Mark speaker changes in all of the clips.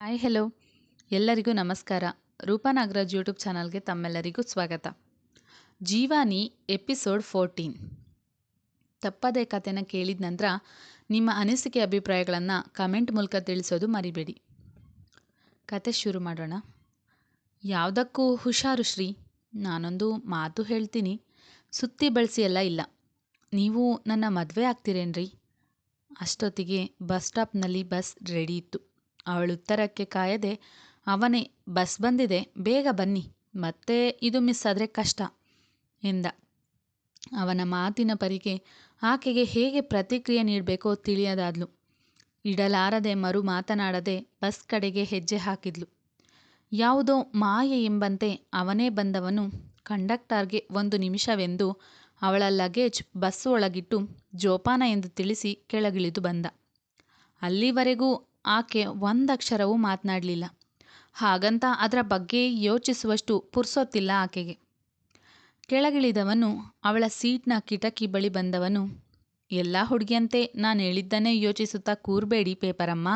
Speaker 1: Hi hello ಎಲ್ಲರಿಗೂ ನಮಸ್ಕಾರ. Roopa Nagaraj YouTube ಚಾನಲ್ಗೆ ತಮ್ಮೆಲ್ಲರಿಗೂ ಸ್ವಾಗತ. ಜೀವಾನಿ ಎಪಿಸೋಡ್ ಫೋರ್ಟೀನ್ ತಪ್ಪದೇ ಕಥೆನ ಕೇಳಿದ ನಂತರ ನಿಮ್ಮ ಅನಿಸಿಕೆ ಅಭಿಪ್ರಾಯಗಳನ್ನು ಕಮೆಂಟ್ ಮೂಲಕ ತಿಳಿಸೋದು ಮರಿಬೇಡಿ. ಕತೆ ಶುರು ಮಾಡೋಣ. ಯಾವುದಕ್ಕೂ ಹುಷಾರು ಶ್ರೀ. ನಾನೊಂದು ಮಾತು ಹೇಳ್ತೀನಿ. ಸುತ್ತಿ ಬಳಸಿ ಎಲ್ಲ ಇಲ್ಲ. ನೀವು ನನ್ನ ಮದುವೆ ಆಗ್ತಿರೇನ್ರಿ? ಅಷ್ಟೊತ್ತಿಗೆ ಬಸ್ ಸ್ಟಾಪ್ನಲ್ಲಿ ಬಸ್ ರೆಡಿ ಇತ್ತು. ಅವಳು ಉತ್ತರಕ್ಕೆ ಕಾಯದೆ, ಅವನೇ, ಬಸ್ ಬಂದಿದೆ, ಬೇಗ ಬನ್ನಿ, ಮತ್ತೆ ಇದು ಮಿಸ್ ಆದರೆ ಕಷ್ಟ, ಎಂದ. ಅವನ ಮಾತಿನ ಪರಿಗೆ ಆಕೆಗೆ ಹೇಗೆ ಪ್ರತಿಕ್ರಿಯೆ ನೀಡಬೇಕೋ ತಿಳಿಯದಾದ್ಲು. ಇಡಲಾರದೆ ಮರು ಮಾತನಾಡದೆ ಬಸ್ ಕಡೆಗೆ ಹೆಜ್ಜೆ ಹಾಕಿದ್ಲು. ಯಾವುದೋ ಮಾಯೆ ಎಂಬಂತೆ ಅವನೇ ಬಂದವನು ಕಂಡಕ್ಟರ್ಗೆ ಒಂದು ನಿಮಿಷವೆಂದು ಅವಳ ಲಗೇಜ್ ಬಸ್ ಒಳಗಿಟ್ಟು ಜೋಪಾನ ಎಂದು ತಿಳಿಸಿ ಕೆಳಗಿಳಿದು ಬಂದ. ಅಲ್ಲಿವರೆಗೂ ಆಕೆ ಒಂದಕ್ಷರವೂ ಮಾತನಾಡಲಿಲ್ಲ. ಹಾಗಂತ ಅದರ ಬಗ್ಗೆ ಯೋಚಿಸುವಷ್ಟು ಪುರ್ಸೊತ್ತಿಲ್ಲ ಆಕೆಗೆ. ಕೆಳಗಿಳಿದವನು ಅವಳ ಸೀಟ್ನ ಕಿಟಕಿ ಬಳಿ ಬಂದವನು, ಎಲ್ಲ ಹುಡುಗಿಯಂತೆ ನಾನು ಹೇಳಿದ್ದನ್ನೇ ಯೋಚಿಸುತ್ತಾ ಕೂರಬೇಡಿ ಪೇಪರಮ್ಮ,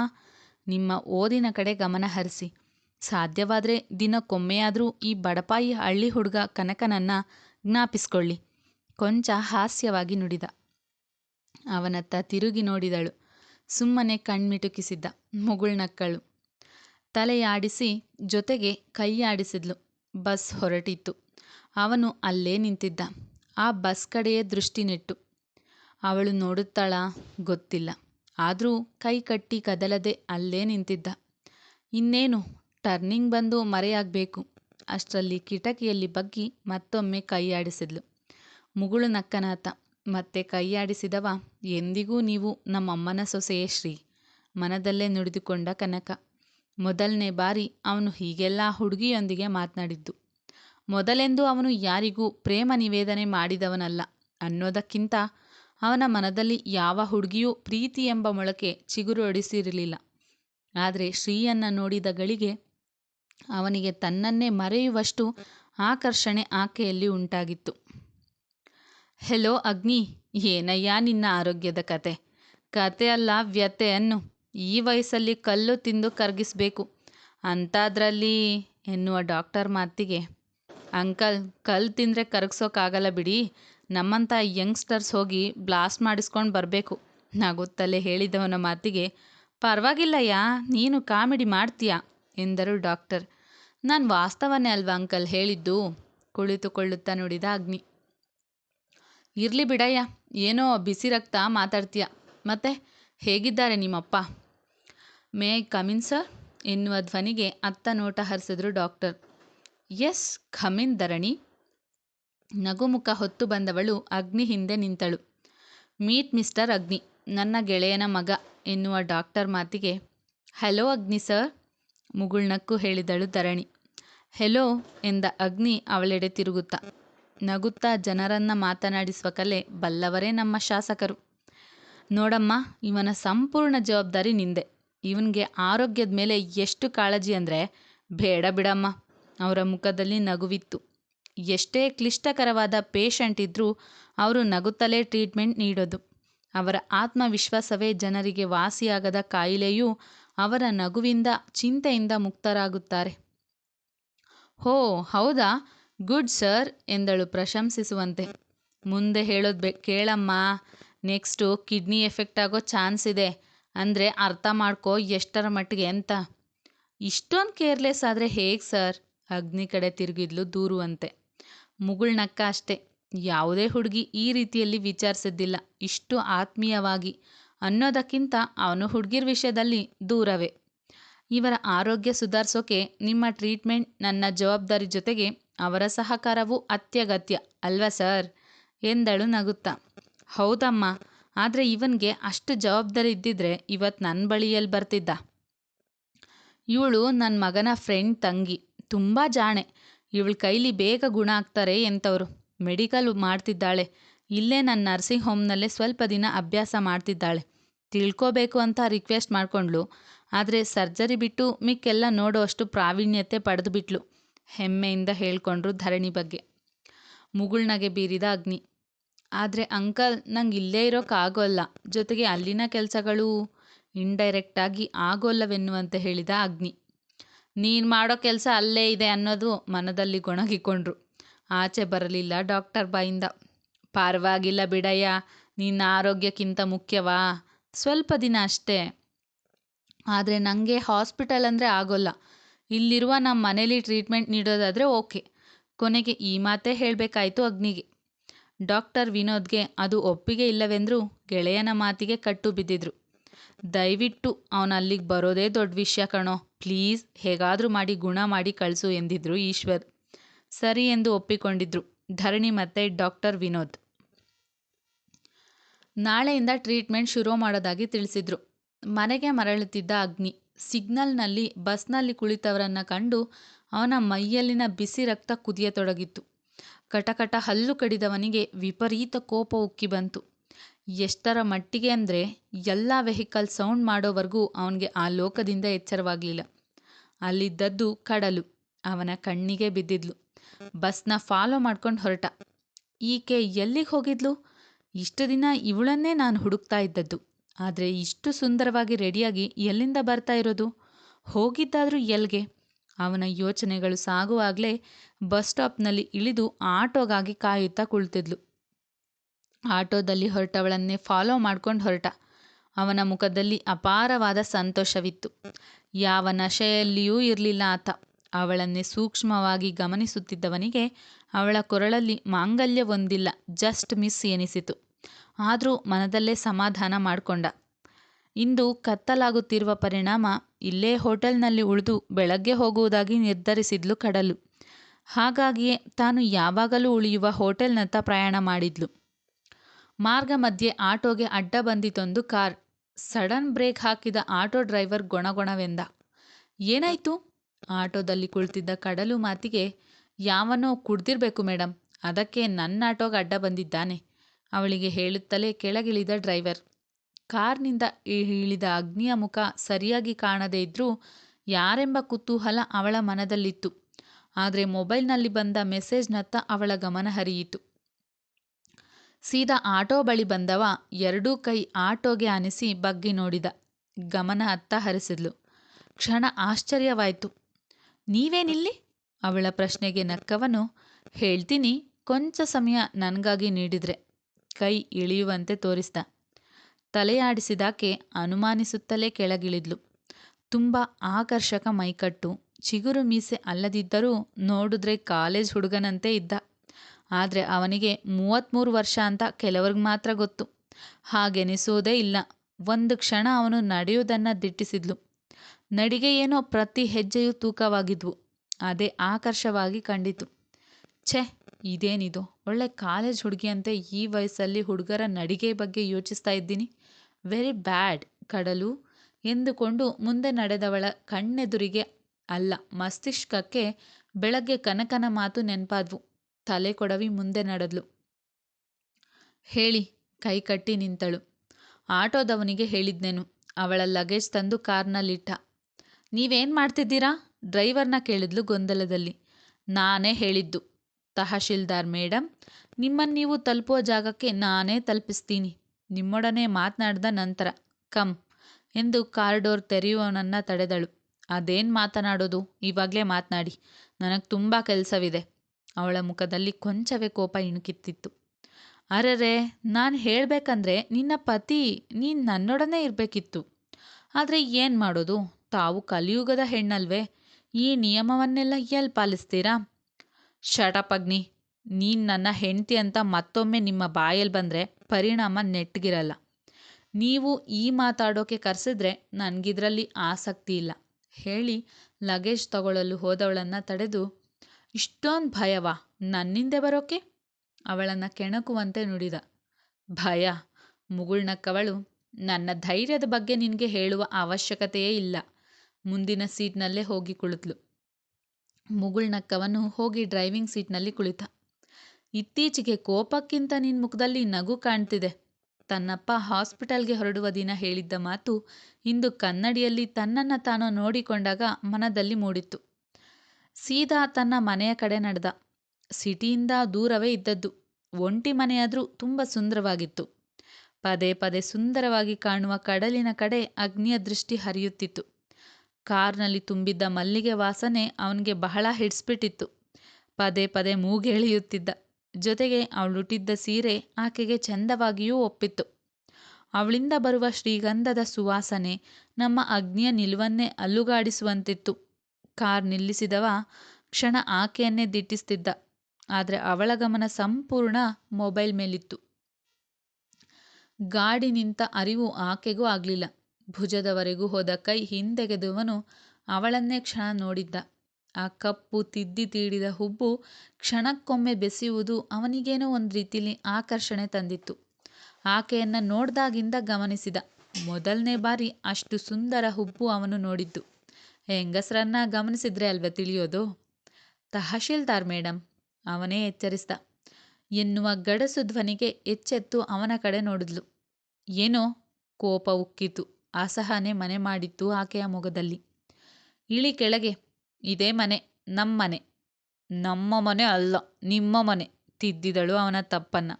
Speaker 1: ನಿಮ್ಮ ಓದಿನ ಕಡೆ ಗಮನ ಹರಿಸಿ. ಸಾಧ್ಯವಾದರೆ ದಿನಕ್ಕೊಮ್ಮೆಯಾದರೂ ಈ ಬಡಪಾಯಿ ಹಳ್ಳಿ ಹುಡುಗ ಕನಕನನ್ನ ಜ್ಞಾಪಿಸ್ಕೊಳ್ಳಿ. ಕೊಂಚ ಹಾಸ್ಯವಾಗಿ ನುಡಿದ. ಅವನತ್ತ ತಿರುಗಿ ನೋಡಿದಳು. ಸುಮ್ಮನೆ ಕಣ್ಮಿಟುಕಿಸಿದ್ದ ಮುಗುಳ್ನಕ್ಕಳು ತಲೆಯಾಡಿಸಿ ಜೊತೆಗೆ ಕೈಯಾಡಿಸಿದ್ಲು. ಬಸ್ ಹೊರಟಿತ್ತು. ಅವನು ಅಲ್ಲೇ ನಿಂತಿದ್ದ. ಆ ಬಸ್ ಕಡೆಯೇ ದೃಷ್ಟಿ ನೆಟ್ಟು ಅವಳು ನೋಡುತ್ತಾಳಾ? ಗೊತ್ತಿಲ್ಲ. ಆದರೂ ಕೈ ಕಟ್ಟಿ ಕದಲದೆ ಅಲ್ಲೇ ನಿಂತಿದ್ದ. ಇನ್ನೇನು? ಟರ್ನಿಂಗ್ ಬಂದು ಮರೆಯಾಗಬೇಕು. ಅಷ್ಟರಲ್ಲಿ ಕಿಟಕಿಯಲ್ಲಿ ಬಗ್ಗಿ ಮತ್ತೊಮ್ಮೆ ಕೈಯಾಡಿಸಿದ್ಲು. ಮುಗುಳು ನಕ್ಕನಾತ. ಮತ್ತೆ ಕೈಯಾಡಿಸಿದವ, ಎಂದಿಗೂ ನೀವು ನಮ್ಮಮ್ಮನ ಸೊಸೆಯೇ ಶ್ರೀ. ಮನದಲ್ಲೇ ನುಡಿದುಕೊಂಡ ಕನಕ. ಮೊದಲನೇ ಬಾರಿ ಅವನು ಹೀಗೆಲ್ಲ ಹುಡುಗಿಯೊಂದಿಗೆ ಮಾತನಾಡಿದ್ದು. ಮೊದಲೆಂದು ಅವನು ಯಾರಿಗೂ ಪ್ರೇಮ ನಿವೇದನೆ ಮಾಡಿದವನಲ್ಲ. ಅನ್ನೋದಕ್ಕಿಂತ ಅವನ ಮನದಲ್ಲಿ ಯಾವ ಹುಡುಗಿಯೂ ಪ್ರೀತಿ ಎಂಬ ಮೊಳಕೆ ಚಿಗುರು ಹೊಡಿಸಿರಲಿಲ್ಲ ಆದರೆ ಶ್ರೀಯನ್ನ ನೋಡಿದ ಗಳಿಗೆ ಅವನಿಗೆ ತನ್ನನ್ನೇ ಮರೆಯುವಷ್ಟು ಆಕರ್ಷಣೆ ಆಕೆಯಲ್ಲಿ ಉಂಟಾಗಿತ್ತು. ಹೆಲೋ ಅಗ್ನಿ, ಏನಯ್ಯ ನಿನ್ನ ಆರೋಗ್ಯದ ಕತೆ? ಕತೆ ಅಲ್ಲ ವ್ಯತೆ ಅನ್ನು ಈ ವಯಸ್ಸಲ್ಲಿ ಕಲ್ಲು ತಿಂದು ಕರಗಿಸ್ಬೇಕು. ಅಂಥದ್ರಲ್ಲಿ ಎನ್ನುವ ಡಾಕ್ಟರ್ ಮಾತಿಗೆ, ಅಂಕಲ್, ಕಲ್ಲು ತಿಂದರೆ ಕರಗಿಸೋಕ್ಕಾಗಲ್ಲ ಬಿಡಿ. ನಮ್ಮಂಥ ಯಂಗ್ಸ್ಟರ್ಸ್ ಹೋಗಿ ಬ್ಲಾಸ್ಟ್ ಮಾಡಿಸ್ಕೊಂಡು ಬರಬೇಕು. ನಗುತ್ತಲೇ ಹೇಳಿದವನ ಮಾತಿಗೆ, ಪರವಾಗಿಲ್ಲಯ್ಯ, ನೀನು ಕಾಮಿಡಿ ಮಾಡ್ತೀಯ? ಎಂದರು ಡಾಕ್ಟರ್. ನಾನು ವಾಸ್ತವನೇ ಅಲ್ವಾ ಅಂಕಲ್ ಹೇಳಿದ್ದು? ಕುಳಿತುಕೊಳ್ಳುತ್ತಾ ನುಡಿದ ಅಗ್ನಿ. ಇರಲಿ ಬಿಡಯ್ಯ, ಏನೋ ಬಿಸಿ ರಕ್ತ ಮಾತಾಡ್ತೀಯ. ಮತ್ತೆ? ಹೇಗಿದ್ದಾರೆ ನಿಮ್ಮಪ್ಪ? May I come in sir? ಎನ್ನುವ ಧ್ವನಿಗೆ ಅತ್ತ ನೋಟ ಹರಿಸಿದ್ರು ಡಾಕ್ಟರ್. ಎಸ್ ಖಮಿನ್ ಧರಣಿ. ನಗುಮುಖ ಹೊತ್ತು ಬಂದವಳು ಅಗ್ನಿ ಹಿಂದೆ ನಿಂತಳು. ಮೀಟ್ ಮಿಸ್ಟರ್ ಅಗ್ನಿ, ನನ್ನ ಗೆಳೆಯನ ಮಗ ಎನ್ನುವ ಡಾಕ್ಟರ್ ಮಾತಿಗೆ, ಹಲೋ ಅಗ್ನಿ, ಸರ್? ಮುಗುಳ್ನಕ್ಕು ಹೇಳಿದಳು ಧರಣಿ. ಹೆಲೋ ಎಂದ ಅಗ್ನಿ ಅವಳೆಡೆ ತಿರುಗುತ್ತಾ. ನಗುತ್ತಾ ಜನರನ್ನ ಮಾತನಾಡಿಸುವ ಕಲೆ ಬಲ್ಲವರೇ ನಮ್ಮ ಶಾಸಕರು. ನೋಡಮ್ಮ, ಇವನ ಸಂಪೂರ್ಣ ಜವಾಬ್ದಾರಿ ನಿಂದೆ. ಇವನಿಗೆ ಆರೋಗ್ಯದ ಮೇಲೆ ಎಷ್ಟು ಕಾಳಜಿ ಅಂದರೆ ಬೇಡ ಬಿಡಮ್ಮ. ಅವರ ಮುಖದಲ್ಲಿ ನಗುವಿತ್ತು. ಎಷ್ಟೇ ಕ್ಲಿಷ್ಟಕರವಾದ ಪೇಷಂಟ್ ಇದ್ದರೂ ಅವರು ನಗುತ್ತಲೇ ಟ್ರೀಟ್ಮೆಂಟ್ ನೀಡೋದು. ಅವರ ಆತ್ಮವಿಶ್ವಾಸವೇ ಜನರಿಗೆ ವಾಸಿಯಾಗದ ಕಾಯಿಲೆಯೂ ಅವರ ನಗುವಿಂದ, ಚಿಂತೆಯಿಂದ ಮುಕ್ತರಾಗುತ್ತಾರೆ. ಹೋ, ಹೌದಾ? ಗುಡ್ ಸರ್ ಎಂದಳು ಪ್ರಶಂಸಿಸುವಂತೆ. ಮುಂದೆ ಹೇಳೋದು ಬೇ, ಕೇಳಮ್ಮ, ನೆಕ್ಸ್ಟು ಕಿಡ್ನಿ ಎಫೆಕ್ಟ್ ಆಗೋ ಚಾನ್ಸ್ ಇದೆ. ಅಂದರೆ ಅರ್ಥ ಮಾಡ್ಕೋ ಎಷ್ಟರ ಮಟ್ಟಿಗೆ ಅಂತ. ಇಷ್ಟೊಂದು ಕೇರ್ಲೆಸ್ ಆದರೆ ಹೇಗೆ ಸರ್? ಅಗ್ನಿ ಕಡೆ ತಿರುಗಿದ್ಲು ದೂರುವಂತೆ. ಮುಗುಳ್ನಕ್ಕ ಅಷ್ಟೆ. ಯಾವುದೇ ಹುಡುಗಿ ಈ ರೀತಿಯಲ್ಲಿ ವಿಚಾರಿಸಿದ್ದಿಲ್ಲ. ಇಷ್ಟು ಆತ್ಮೀಯವಾಗಿ. ಅನ್ನೋದಕ್ಕಿಂತ ಅವನು ಹುಡುಗಿರ ವಿಷಯದಲ್ಲಿ ದೂರವೇ. ಇವರ ಆರೋಗ್ಯ ಸುಧಾರಿಸೋಕೆ ನಿಮ್ಮ ಟ್ರೀಟ್ಮೆಂಟ್ ನನ್ನ ಜವಾಬ್ದಾರಿ ಜೊತೆಗೆ ಅವರ ಸಹಕಾರವೂ ಅತ್ಯಗತ್ಯ. ಅಲ್ವಾ ಸರ್? ಎಂದಳು ನಗುತ್ತಾ. ಹೌದಮ್ಮ. ಆದರೆ ಇವನಿಗೆ ಅಷ್ಟು ಜವಾಬ್ದಾರಿ ಇದ್ದಿದ್ರೆ ಇವತ್ತು ನನ್ನ ಬಳಿಯಲ್ಲಿ ಬರ್ತಿದ್ದ. ಇವಳು ನನ್ನ ಮಗನ ಫ್ರೆಂಡ್ ತಂಗಿ. ತುಂಬ ಜಾಣೆ. ಇವಳ ಕೈಲಿ ಬೇಗ ಗುಣ ಆಗ್ತಾರೆ ಎಂಥವ್ರು ಮೆಡಿಕಲ್ ಮಾಡ್ತಿದ್ದಾಳೆ. ಇಲ್ಲೇ ನನ್ನ ನರ್ಸಿಂಗ್ ಹೋಮ್ನಲ್ಲೇ ಸ್ವಲ್ಪ ದಿನ ಅಭ್ಯಾಸ ಮಾಡ್ತಿದ್ದಾಳೆ. ತಿಳ್ಕೋಬೇಕು ಅಂತ ರಿಕ್ವೆಸ್ಟ್ ಮಾಡಿಕೊಂಡ್ಳು. ಆದರೆ ಸರ್ಜರಿ ಬಿಟ್ಟು ಮಿಕ್ಕೆಲ್ಲ ನೋಡೋ ಪ್ರಾವೀಣ್ಯತೆ ಪಡೆದುಬಿಟ್ಲು. ಹೆಮ್ಮೆಯಿಂದ ಹೇಳ್ಕೊಂಡ್ರು ಧರಣಿ ಬಗ್ಗೆ. ಮುಗುಳ್ನಗೆ ಬೀರಿದ ಅಗ್ನಿ. ಆದರೆ ಅಂಕಲ್ ನಂಗೆ ಇಲ್ಲೇ ಇರೋಕ್ಕಾಗೋಲ್ಲ ಜೊತೆಗೆ ಅಲ್ಲಿನ ಕೆಲಸಗಳು ಇಂಡೈರೆಕ್ಟಾಗಿ ಆಗೋಲ್ಲವೆನ್ನುವಂತೆ ಹೇಳಿದ ಅಗ್ನಿ. ನೀನು ಮಾಡೋ ಕೆಲಸ ಅಲ್ಲೇ ಇದೆ ಅನ್ನೋದು ಮನದಲ್ಲಿ ಗೊಣಗಿಕೊಂಡ್ರು. ಆಚೆ ಬರಲಿಲ್ಲ ಡಾಕ್ಟರ್ ಬಾಯಿಂದ. ಪರವಾಗಿಲ್ಲ ಬಿಡಯ್ಯ, ನಿನ್ನ ಆರೋಗ್ಯಕ್ಕಿಂತ ಮುಖ್ಯವಾ? ಸ್ವಲ್ಪ ದಿನ ಅಷ್ಟೇ. ಆದರೆ ನನಗೆ ಹಾಸ್ಪಿಟಲ್ ಅಂದರೆ ಆಗೋಲ್ಲ. ಇಲ್ಲಿರುವ ನಮ್ಮ ಮನೇಲಿ ಟ್ರೀಟ್ಮೆಂಟ್ ನೀಡೋದಾದರೆ ಓಕೆ ಕೊನೆಗೆ ಈ ಮಾತೇ ಹೇಳಬೇಕಾಯ್ತು ಅಗ್ನಿಗೆ. ಡಾಕ್ಟರ್ ವಿನೋದ್ಗೆ ಅದು ಒಪ್ಪಿಗೆ ಇಲ್ಲವೆಂದರೂ ಗೆಳೆಯನ ಮಾತಿಗೆ ಕಟ್ಟು ಬಿದ್ದಿದ್ರು. ದಯವಿಟ್ಟು ಅವನು ಅಲ್ಲಿಗೆ ಬರೋದೇ ದೊಡ್ಡ ವಿಷಯ ಕಣೋ. ಪ್ಲೀಸ್ ಹೇಗಾದರೂ ಮಾಡಿ ಗುಣ ಮಾಡಿ ಕಳಿಸು ಎಂದಿದ್ರು ಈಶ್ವರ್. ಸರಿ ಎಂದು ಒಪ್ಪಿಕೊಂಡಿದ್ರು. ಧರಣಿ ಮತ್ತೆ ಡಾಕ್ಟರ್ ವಿನೋದ್. ನಾಳೆಯಿಂದ ಟ್ರೀಟ್ಮೆಂಟ್ ಶುರು ಮಾಡೋದಾಗಿ ತಿಳಿಸಿದ್ರು. ಮನೆಗೆ ಮರಳುತ್ತಿದ್ದ ಅಗ್ನಿ. ಸಿಗ್ನಲ್ನಲ್ಲಿ, ಬಸ್ನಲ್ಲಿ ಕುಳಿತವರನ್ನ ಕಂಡು ಅವನ ಮೈಯಲ್ಲಿನ ಬಿಸಿ ರಕ್ತ ಕುದಿಯತೊಡಗಿತು ಕಟಕಟ ಹಲ್ಲು ಕಡಿದವನಿಗೆ ವಿಪರೀತ ಕೋಪ ಉಕ್ಕಿ ಬಂತು. ಎಷ್ಟರ ಮಟ್ಟಿಗೆ ಅಂದರೆ ಎಲ್ಲ ವೆಹಿಕಲ್ ಸೌಂಡ್ ಮಾಡೋವರೆಗೂ ಅವನಿಗೆ ಆ ಲೋಕದಿಂದ ಎಚ್ಚರವಾಗಲಿಲ್ಲ. ಅಲ್ಲಿದ್ದದ್ದು ಕಡಲು. ಅವನ ಕಣ್ಣಿಗೆ ಬಿದ್ದಿದ್ಲು. ಬಸ್ನ ಫಾಲೋ ಮಾಡ್ಕೊಂಡು ಹೊರಟ. ಈಕೆ ಎಲ್ಲಿಗೆ ಹೋಗಿದ್ಲು? ಇಷ್ಟು ದಿನ ಇವಳನ್ನೇ ನಾನು ಹುಡುಕ್ತಾ ಇದ್ದದ್ದು. ಆದರೆ ಇಷ್ಟು ಸುಂದರವಾಗಿ ರೆಡಿಯಾಗಿ ಎಲ್ಲಿಂದ ಬರ್ತಾ ಇರೋದು? ಹೋಗಿದ್ದಾದರೂ ಎಲ್ಗೆ? ಅವನ ಯೋಚನೆಗಳು ಸಾಗುವಾಗಲೇ ಬಸ್ ಸ್ಟಾಪ್ನಲ್ಲಿ ಇಳಿದು ಆಟೋಗಾಗಿ ಕಾಯುತ್ತಾ ಕುಳಿತಿದ್ಲು. ಆಟೋದಲ್ಲಿ ಹೊರಟವಳನ್ನೇ ಫಾಲೋ ಮಾಡ್ಕೊಂಡು ಹೊರಟ. ಅವನ ಮುಖದಲ್ಲಿ ಅಪಾರವಾದ ಸಂತೋಷವಿತ್ತು. ಯಾವ ನಶೆಯಲ್ಲಿಯೂ ಇರಲಿಲ್ಲ ಆತ. ಅವಳನ್ನೇ ಸೂಕ್ಷ್ಮವಾಗಿ ಗಮನಿಸುತ್ತಿದ್ದವನಿಗೆ ಅವಳ ಕೊರಳಲ್ಲಿ ಮಾಂಗಲ್ಯವೊಂದಿಲ್ಲ ಜಸ್ಟ್ ಮಿಸ್ ಎನಿಸಿತು. ಆದರೂ ಮನದಲ್ಲೇ ಸಮಾಧಾನ ಮಾಡಿಕೊಂಡ. ಇಂದು ಕತ್ತಲಾಗುತ್ತಿರುವ ಪರಿಣಾಮ ಇಲ್ಲೇ ಹೋಟೆಲ್ನಲ್ಲಿ ಉಳಿದು ಬೆಳಗ್ಗೆ ಹೋಗುವುದಾಗಿ ನಿರ್ಧರಿಸಿದ್ಲು ಕಡಲು. ಹಾಗಾಗಿಯೇ ತಾನು ಯಾವಾಗಲೂ ಉಳಿಯುವ ಹೋಟೆಲ್ನತ್ತ ಪ್ರಯಾಣ ಮಾಡಿದ್ಲು. ಮಾರ್ಗ ಮಧ್ಯೆ ಆಟೋಗೆ ಅಡ್ಡ ಬಂದಿತೊಂದು ಕಾರ್. ಸಡನ್ ಬ್ರೇಕ್ ಹಾಕಿದ ಆಟೋ ಡ್ರೈವರ್ ಗೊಣಗೊಣವೆಂದ. ಏನಾಯ್ತು? ಆಟೋದಲ್ಲಿ ಕುಳಿತಿದ್ದ ಕಡಲು ಮಾತಿಗೆ, ಯಾವನೋ ಕುಡ್ದಿರ್ಬೇಕು ಮೇಡಮ್ ಅದಕ್ಕೆ ನನ್ನ ಆಟೋಗೆ ಅಡ್ಡ ಬಂದಿದ್ದಾನೆ. ಅವಳಿಗೆ ಹೇಳುತ್ತಲೇ ಕೆಳಗಿಳಿದ ಡ್ರೈವರ್, ಕಾರ್ನಿಂದ ಇಳಿದ ಅಗ್ನಿಯ ಮುಖ ಸರಿಯಾಗಿ ಕಾಣದೇ ಇದ್ರೂ ಯಾರೆಂಬ ಕುತೂಹಲ ಅವಳ ಮನದಲ್ಲಿತ್ತು. ಆದರೆ ಮೊಬೈಲ್ನಲ್ಲಿ ಬಂದ ಮೆಸೇಜ್ನತ್ತ ಅವಳ ಗಮನ ಹರಿಯಿತು. ಸೀದಾ ಆಟೋ ಬಳಿ ಬಂದವ ಎರಡೂ ಕೈ ಆಟೋಗೆ ಅನಿಸಿ ಬಗ್ಗಿ ನೋಡಿದ. ಗಮನ ಅತ್ತ ಹರಿಸಿದ್ಲು. ಕ್ಷಣ ಆಶ್ಚರ್ಯವಾಯಿತು. ನೀವೇನಿಲ್ಲಿ? ಅವಳ ಪ್ರಶ್ನೆಗೆ ನಕ್ಕವನು, ಹೇಳ್ತೀನಿ, ಕೊಂಚ ಸಮಯ ನನಗಾಗಿ ನೀಡಿದ್ರೆ. ಕೈ ಇಳಿಯುವಂತೆ ತೋರಿಸ್ದ. ತಲೆಯಾಡಿಸಿದಾಕೆ ಅನುಮಾನಿಸುತ್ತಲೇ ಕೆಳಗಿಳಿದ್ಲು. ತುಂಬ ಆಕರ್ಷಕ ಮೈಕಟ್ಟು, ಚಿಗುರು ಮೀಸೆ ಅಲ್ಲದಿದ್ದರೂ ನೋಡಿದ್ರೆ ಕಾಲೇಜ್ ಹುಡುಗನಂತೆ ಇದ್ದ. ಆದರೆ ಅವನಿಗೆ ಮೂವತ್ತ್ಮೂರು ವರ್ಷ ಅಂತ ಕೆಲವ್ರಿಗೆ ಮಾತ್ರ ಗೊತ್ತು. ಹಾಗೆನಿಸೋದೇ ಇಲ್ಲ. ಒಂದು ಕ್ಷಣ ಅವನು ನಡೆಯುವುದನ್ನು ದಿಟ್ಟಿಸಿದ್ಲು. ನಡಿಗೆ ಏನೋ ಪ್ರತಿ ಹೆಜ್ಜೆಯೂ ತೂಕವಾಗಿದ್ವು. ಅದೇ ಆಕರ್ಷವಾಗಿ ಕಂಡಿತು. ಛೆ ಇದೇನಿದು? ಒಳ್ಳೆ ಕಾಲೇಜ್ ಹುಡುಗಿಯಂತೆ ಈ ವಯಸ್ಸಲ್ಲಿ ಹುಡುಗರ ನಡಿಗೆ ಬಗ್ಗೆ ಯೋಚಿಸ್ತಾ ಇದ್ದೀನಿ. ವೆರಿ ಬ್ಯಾಡ್, ಕಡಲು. ಎಂದುಕೊಂಡು ಮುಂದೆ ನಡೆದವಳ ಕಣ್ಣೆದುರಿಗೆ ಅಲ್ಲ, ಮಸ್ತಿಷ್ಕಕ್ಕೆ ಬೆಳಗ್ಗೆ ಕನಕನ ಮಾತು ನೆನಪಾದ್ವು. ತಲೆ ಕೊಡವಿ ಮುಂದೆ ನಡೆದ್ಲು. ಹೇಳಿ, ಕೈ ಕಟ್ಟಿ ನಿಂತಳು. ಆಟೋದವನಿಗೆ ಹೇಳಿದ್ನೇನು? ಅವಳ ಲಗೇಜ್ ತಂದು ಕಾರ್ನಲ್ಲಿಟ್ಟ. ನೀವೇನು ಮಾಡ್ತಿದ್ದೀರಾ? ಡ್ರೈವರ್ನ ಕೇಳಿದ್ಲು ಗೊಂದಲದಲ್ಲಿ. ನಾನೇ ಹೇಳಿದ್ದು. ತಹಶೀಲ್ದಾರ್ ಮೇಡಮ್ ನಿಮ್ಮನ್ನು ನೀವು ತಲುಪುವ ಜಾಗಕ್ಕೆ ನಾನೇ ತಲುಪಿಸ್ತೀನಿ. ನಿಮ್ಮೊಡನೆ ಮಾತನಾಡಿದ ನಂತರ ಕಮ್ ಎಂದು ಕಾರಿಡೋರ್ ತೆರೆಯುವವನನ್ನು ತಡೆದಳು. ಅದೇನು ಮಾತನಾಡೋದು? ಇವಾಗಲೇ ಮಾತನಾಡಿ. ನನಗೆ ತುಂಬ ಕೆಲಸವಿದೆ. ಅವಳ ಮುಖದಲ್ಲಿ ಕೊಂಚವೇ ಕೋಪ ಇಣುಕಿತ್ತಿತ್ತು. ಅರೆರೆ, ನಾನು ಹೇಳಬೇಕಂದ್ರೆ ನಿನ್ನ ಪತಿ ನೀನು ನನ್ನೊಡನೆ ಇರಬೇಕಿತ್ತು. ಆದರೆ ಏನು ಮಾಡೋದು? ತಾವು ಕಲಿಯುಗದ ಹೆಣ್ಣಲ್ವೇ? ಈ ನಿಯಮವನ್ನೆಲ್ಲ ಎಲ್ಲಿ ಪಾಲಿಸ್ತೀರಾ? ಶಟಪ್ ಅಗ್ನಿ. ನೀನು ನನ್ನ ಹೆಂಡತಿ ಅಂತ ಮತ್ತೊಮ್ಮೆ ನಿಮ್ಮ ಬಾಯಲ್ಲಿ ಬಂದರೆ ಪರಿಣಾಮ ನೆಟ್ಟಗಿರಲ್ಲ ನೀವು ಈ ಮಾತಾಡೋಕೆ ಕರೆಸಿದ್ರೆ ನನಗಿದ್ರಲ್ಲಿ ಆಸಕ್ತಿ ಇಲ್ಲ. ಹೇಳಿ ಲಗೇಜ್ ತಗೊಳ್ಳಲು ಹೋದವಳನ್ನು ತಡೆದು, ಇಷ್ಟೊಂದು ಭಯವಾ? ನನ್ನಿಂದೆ ಬರೋಕೆ? ಅವಳನ್ನು ಕೆಣಕುವಂತೆ ನುಡಿದ. ಭಯ. ಮುಗುಳ್ನಕ್ಕವಳು ನನ್ನ ಧೈರ್ಯದ ಬಗ್ಗೆ ನಿನಗೆ ಹೇಳುವ ಅವಶ್ಯಕತೆಯೇ ಇಲ್ಲ. ಮುಂದಿನ ಸೀಟ್ನಲ್ಲೇ ಹೋಗಿ ಕುಳಿತಳು ಮುಗುಳ್ನಕ್ಕವನು ಹೋಗಿ ಡ್ರೈವಿಂಗ್ ಸೀಟ್ನಲ್ಲಿ ಕುಳಿತ. ಇತ್ತೀಚೆಗೆ ಕೋಪಕ್ಕಿಂತ ನಿನ್ನ ಮುಖದಲ್ಲಿ ನಗು ಕಾಣ್ತಿದೆ. ತನ್ನಪ್ಪ ಹಾಸ್ಪಿಟಲ್ಗೆ ಹೊರಡುವ ದಿನ ಹೇಳಿದ್ದ ಮಾತು ಇಂದು ಕನ್ನಡಿಯಲ್ಲಿ ತನ್ನನ್ನು ತಾನು ನೋಡಿಕೊಂಡಾಗ ಮನದಲ್ಲಿ ಮೂಡಿತ್ತು. ಸೀದಾ ತನ್ನ ಮನೆಯ ಕಡೆ ನಡೆದ. ಸಿಟಿಯಿಂದ ದೂರವೇ ಇದ್ದದ್ದು. ಒಂಟಿ ಮನೆಯಾದರೂ ತುಂಬ ಸುಂದರವಾಗಿತ್ತು. ಪದೇ ಪದೇ ಸುಂದರವಾಗಿ ಕಾಣುವ ಕಡಲಿನ ಕಡೆ ಅಗ್ನಿಯ ದೃಷ್ಟಿ ಹರಿಯುತ್ತಿತ್ತು. ಕಾರ್ನಲ್ಲಿ ತುಂಬಿದ್ದ ಮಲ್ಲಿಗೆ ವಾಸನೆ ಅವನಿಗೆ ಬಹಳ ಹಿಡಿಸ್ಬಿಟ್ಟಿತ್ತು. ಪದೇ ಪದೇ ಮೂಗೆಳೆಯುತ್ತಿದ್ದ. ಜೊತೆಗೆ ಅವಳುಟ್ಟಿದ್ದ ಸೀರೆ ಆಕೆಗೆ ಚಂದವಾಗಿಯೂ ಒಪ್ಪಿತ್ತು. ಅವಳಿಂದ ಬರುವ ಶ್ರೀಗಂಧದ ಸುವಾಸನೆ ನಮ್ಮ ಅಗ್ನಿಯ ನಿಲುವನ್ನೇ ಅಲ್ಲುಗಾಡಿಸುವಂತಿತ್ತು. ಕಾರ್ ನಿಲ್ಲಿಸಿದವ ಕ್ಷಣ ಆಕೆಯನ್ನೇ ದಿಟ್ಟಿಸ್ತಿದ್ದ. ಆದರೆ ಅವಳ ಗಮನ ಸಂಪೂರ್ಣ ಮೊಬೈಲ್ ಮೇಲಿತ್ತು. ಗಾಡಿ ನಿಂತ ಅರಿವು ಆಕೆಗೂ ಆಗಲಿಲ್ಲ. ಭುಜದವರೆಗೂ ಹೋದ ಕೈ ಹಿಂದೆಗೆದವನು ಅವಳನ್ನೇ ಕ್ಷಣ ನೋಡಿದ್ದ. ಆ ಕಪ್ಪು ತಿದ್ದಿ ತೀಡಿದ ಹುಬ್ಬು ಕ್ಷಣಕ್ಕೊಮ್ಮೆ ಬೆಸೆಯುವುದು ಅವನಿಗೇನೋ ಒಂದು ರೀತಿಲಿ ಆಕರ್ಷಣೆ ತಂದಿತ್ತು. ಆಕೆಯನ್ನ ನೋಡ್ದಾಗಿಂದ ಗಮನಿಸಿದ. ಮೊದಲನೇ ಬಾರಿ ಅಷ್ಟು ಸುಂದರ ಹುಬ್ಬು ಅವನು ನೋಡಿದ್ದು. ಹೆಂಗಸರನ್ನ ಗಮನಿಸಿದ್ರೆ ಅಲ್ವೇ ತಿಳಿಯೋದು? ತಹಶೀಲ್ದಾರ್ ಮೇಡಮ್ ಅವನೇ ಎಚ್ಚರಿಸಿದ. ಎನ್ನುವ ಗಡಸು ಧ್ವನಿಗೆ ಎಚ್ಚೆತ್ತು ಅವನ ಕಡೆ ನೋಡಿದ್ಲು. ಏನೋ ಕೋಪ ಉಕ್ಕಿತು. ಅಸಹನೆ ಮನೆ ಮಾಡಿತ್ತು ಆಕೆಯ ಮೊಗದಲ್ಲಿ ಇಳಿ ಕೆಳಗೆ, ಇದೇ ಮನೆ ನಮ್ಮನೆ. ನಮ್ಮ ಮನೆ ಅಲ್ಲ, ನಿಮ್ಮ ಮನೆ, ತಿದ್ದಿದಳು ಅವನ ತಪ್ಪನ್ನ.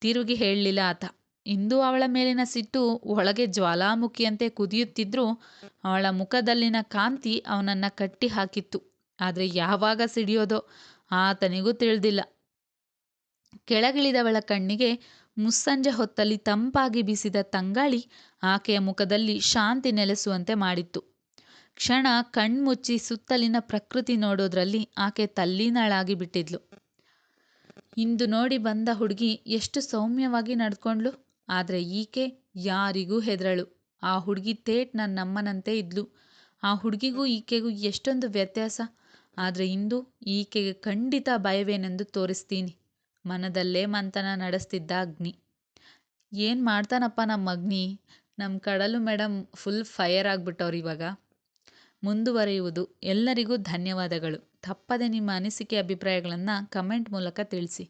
Speaker 1: ತಿರುಗಿ ಹೇಳಲಿಲ್ಲ ಆತ. ಇಂದು ಅವಳ ಮೇಲಿನ ಸಿಟ್ಟು ಒಳಗೆ ಜ್ವಾಲಾಮುಖಿಯಂತೆ ಕುದಿಯುತ್ತಿದ್ರೂ ಅವಳ ಮುಖದಲ್ಲಿನ ಕಾಂತಿ ಅವನನ್ನ ಕಟ್ಟಿ ಹಾಕಿತ್ತು ಆದರೆ ಯಾವಾಗ ಸಿಡಿಯೋದೋ ಆತನಿಗೂ ತಿಳಿದಿಲ್ಲ. ಕೆಳಗಿಳಿದವಳ ಕಣ್ಣಿಗೆ ಮುಸ್ಸಂಜೆ ಹೊತ್ತಲ್ಲಿ ತಂಪಾಗಿ ಬೀಸಿದ ತಂಗಾಳಿ ಆಕೆಯ ಮುಖದಲ್ಲಿ ಶಾಂತಿ ನೆಲೆಸುವಂತೆ ಮಾಡಿತ್ತು. ಕ್ಷಣ ಕಣ್ಮುಚ್ಚಿ ಸುತ್ತಲಿನ ಪ್ರಕೃತಿ ನೋಡೋದ್ರಲ್ಲಿ ಆಕೆ ತಲ್ಲೀನಳಾಗಿ ಬಿಟ್ಟಿದ್ಲು. ಇಂದು ನೋಡಿ ಬಂದ ಹುಡುಗಿ ಎಷ್ಟು ಸೌಮ್ಯವಾಗಿ ನಡ್ಕೊಂಡ್ಲು. ಆದರೆ ಈಕೆ ಯಾರಿಗೂ ಹೆದರಳು. ಆ ಹುಡುಗಿ ತೇಟ್ ನನ್ನಮ್ಮನಂತೆ ಇದ್ಲು. ಆ ಹುಡುಗಿಗೂ ಈಕೆಗೂ ಎಷ್ಟೊಂದು ವ್ಯತ್ಯಾಸ. ಆದರೆ ಇಂದು ಈಕೆಗೆ ಖಂಡಿತ ಭಯವೇನೆಂದು ತೋರಿಸ್ತೀನಿ. ಮನದಲ್ಲೇ ಮಂಥನ ನಡೆಸ್ತಿದ್ದ ಅಗ್ನಿ. ಏನು ಮಾಡ್ತಾನಪ್ಪ ನಮ್ಮ ಅಗ್ನಿ? ನಮ್ಮ ಕಡಲು ಮೇಡಮ್ ಫುಲ್ ಫೈರ್ ಆಗಿಬಿಟ್ಟವ್ರು ಇವಾಗ. ಮುಂದುವರೆಯುವುದು. ಎಲ್ಲರಿಗೂ ಧನ್ಯವಾದಗಳು. ತಪ್ಪದೆ ನಿಮ್ಮ ಅನಿಸಿಕೆ ಅಭಿಪ್ರಾಯಗಳನ್ನು ಕಮೆಂಟ್ ಮೂಲಕ ತಿಳಿಸಿ.